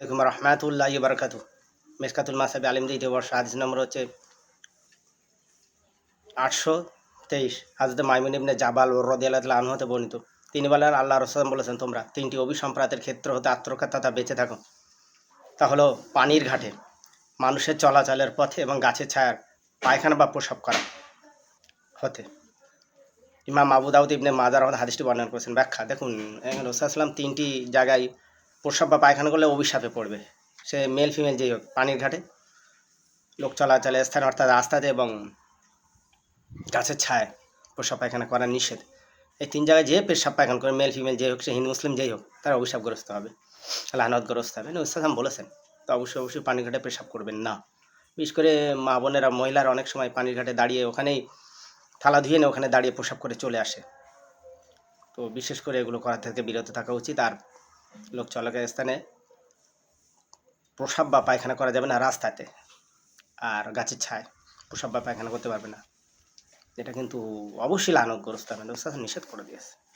আলাইকুম রহমাতুল্লাহ বারকাতু মেসকাতুল মাসাবি আলিম দ্বিতীয় বর্ষ, হাদিস নম্বর হচ্ছে আটশো তেইশ। হাজরত মাইমুন ইবনে জাবাল ও রদিয়াল্লাহ আনহতে বর্ণিত। তিনি বলেন, আল্লাহ রসলাম বলেছেন, তোমরা তিনটি অভিসম্প্রাতের ক্ষেত্র হতে আত্মরক্ষা তথা বেঁচে থাকো। তা হলো পানির ঘাটে, মানুষের চলাচলের পথে এবং গাছের ছায়ার পায়খানা বা প্রসব করা হতে। ইমাম আবু দাউদ ইবনে মাজার হাদিসটি বর্ণনা করেছেন। ব্যাখ্যা, দেখুন রসুলাম তিনটি জায়গায় প্রস্রাব বা পায়খানা করলে অভিশাপে পড়বে। সে মেল ফিমেল যেই হোক, পানির ঘাটে লোক চলাচলের স্থান অর্থাৎ রাস্তাতে এবং গাছের ছায় প্রস্রাব পায়খানা করা নিষেধ। এই তিন জায়গায় যে পেশাব পায়খানা করে মেল ফিমেল যেই হোক, সে হিন্দু, মুসলিম যেই হোক, তারা অভিশাপগ্রস্ত হবে। লানতগ্রস্ত হবে। না ইসলাম বলেছেন, তো অবশ্যই অবশ্যই পানির ঘাটে পেশাব করবেন না। বিশেষ করে মা বোনেরা, মহিলারা অনেক সময় পানির ঘাটে দাঁড়িয়ে ওখানেই থালা ধুয়ে নিয়ে ওখানে দাঁড়িয়ে প্রসাব করে চলে আসে। তো বিশেষ করে এগুলো করার থেকে বিরত থাকা উচিত। আর লোক চলাকার স্থানে প্রসাব বা পায়খানা করা যাবে না রাস্তাতে। আর গাছের ছায় প্রসাব বা পায়খানা করতে পারবে না। এটা কিন্তু অবশ্যই লানগ্রস্ত হবে নিষেধ করে দিয়েছে।